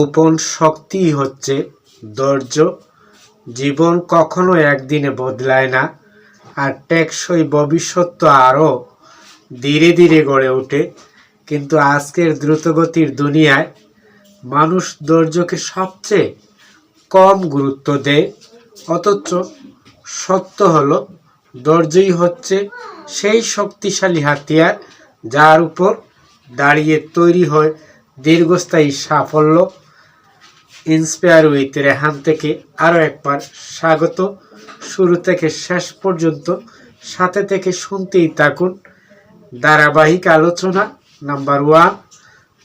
গোপন শক্তি হচ্ছে ধৈর্য। জীবন কখনো একদিনে বদলায় না আর টেকসই ভবিষ্যৎ তো আরও ধীরে ধীরে গড়ে ওঠে। কিন্তু আজকের দ্রুতগতির দুনিয়ায় মানুষ ধৈর্যকে সবচেয়ে কম গুরুত্ব দেয়। অথচ সত্য হলো, ধৈর্যই হচ্ছে সেই শক্তিশালী হাতিয়ার যার উপর দাঁড়িয়ে তৈরি হয় দীর্ঘস্থায়ী সাফল্য। ইন্সপায়ার উইথ রেহান থেকে আরও একবার স্বাগত। শুরু থেকে শেষ পর্যন্ত সাথে থেকে শুনতেই থাকুন। ধারাবাহিক আলোচনা নাম্বার ওয়ান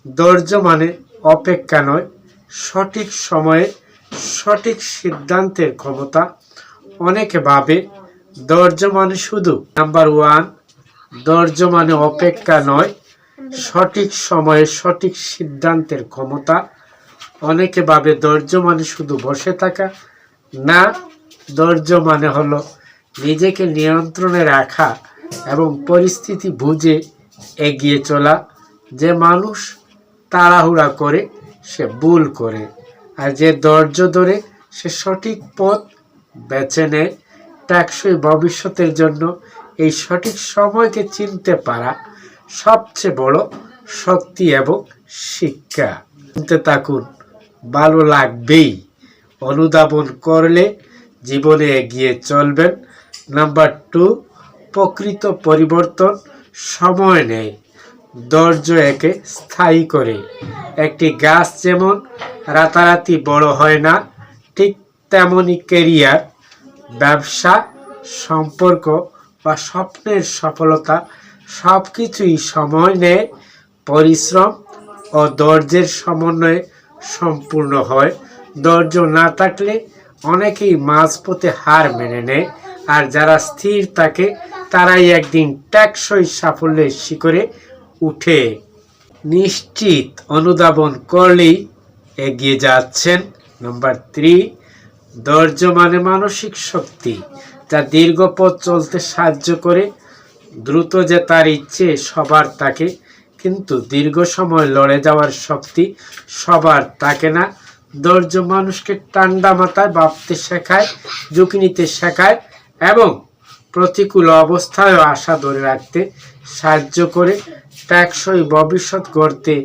ধৈর্য মানে অপেক্ষা নয়, সঠিক সময়ে সঠিক সিদ্ধান্তের ক্ষমতা। অনেকে ভাবে ধৈর্য মানে শুধু নাম্বার ওয়ান ধৈর্য মানে অপেক্ষা নয়, সঠিক সময়ে সঠিক সিদ্ধান্তের ক্ষমতা। অনেকে ভাবে ধৈর্য মানে শুধু বসে থাকা। না, ধৈর্য মানে হলো নিজেকে নিয়ন্ত্রণে রাখা এবং পরিস্থিতি বুঝে এগিয়ে চলা। যে মানুষ তাড়াহুড়া করে, সে ভুল করে আর যে ধৈর্য ধরে, সে সঠিক পথ বেছে নেয়। টেকসই ভবিষ্যতের জন্য এই সঠিক সময়কে চিনতে পারা সবচেয়ে বড় শক্তি এবং শিক্ষা। শুনতে থাকুন। ভালো লাগবেই। অনুধাবন করলে জীবনে এগিয়ে চলবেন। নাম্বার টু, প্রকৃত পরিবর্তন সময় নেয়। ধৈর্য একে স্থায়ী করে। একটি গাছ যেমন রাতারাতি বড় হয় না, ঠিক তেমনই কেরিয়ার, ব্যবসা, সম্পর্ক বা স্বপ্নের সফলতা সব কিছুই সময় নেয়। পরিশ্রম ও ধৈর্যের সমন্বয়ে সম্পূর্ণ হয়। ধৈর্য না থাকলে অনেকেই মাঝপথে হার মেনে নেয়। আর যারা স্থির থাকে, তারাই একদিন টেকসই সাফল্যের শিখরে উঠে। নিশ্চিত অনুধাবন করলেই এগিয়ে যাচ্ছেন। নাম্বার থ্রি ধৈর্য মানে মানসিক শক্তি, যা দীর্ঘ পথ চলতে সাহায্য করে। দ্রুত যে তার ইচ্ছে সবার থাকে কিন্তু দীর্ঘ সময় লড়ে যাওয়ার শক্তি সবার থাকে না। ধৈর্য মানুষকে ঠান্ডা মাথায় ভাবতে শেখায়, ঝুঁকি নিতে শেখায় এবং প্রতিকূল অবস্থায়ও আশা ধরে রাখতে সাহায্য করে। টেকসই ভবিষ্যৎ গড়তে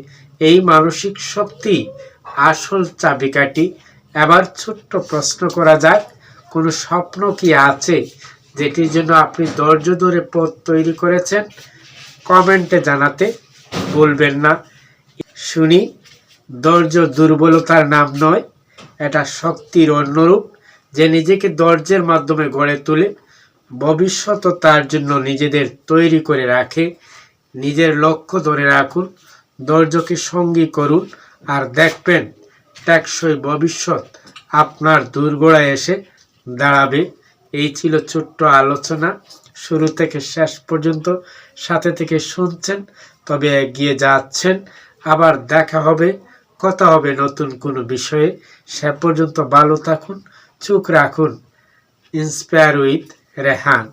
এই মানসিক শক্তি আসল চাবিকাঠি। এবার ছোট্ট প্রশ্ন করা যাক, কোনো স্বপ্ন কি আছে যেটির জন্য আপনি ধৈর্য ধরে পথ তৈরি করেছেন? কমেন্টে জানাতে বলবেন না। শুনি, ধৈর্য দুর্বলতার নাম নয়, এটা শক্তির অন্যরূপ। যে নিজেকে ধৈর্যের মাধ্যমে গড়ে তোলে, ভবিষ্যৎ তার জন্য নিজেদের তৈরি করে রাখে। নিজের লক্ষ্য ধরে রাখুন, ধৈর্যকে সঙ্গী করুন আর দেখবেন, টেকসই ভবিষ্যৎ আপনার দুর্গড়ায় এসে দাঁড়াবে। এই ছিল ছোট্ট আলোচনা। শুরু থেকে শেষ পর্যন্ত সাথে থেকে শুনছেন, তবে এগিয়ে যাচ্ছেন। আবার দেখা হবে, কথা হবে নতুন কোনো বিষয়ে। সে পর্যন্ত ভালো থাকুন, চোখ রাখুন। Inspire with Rehan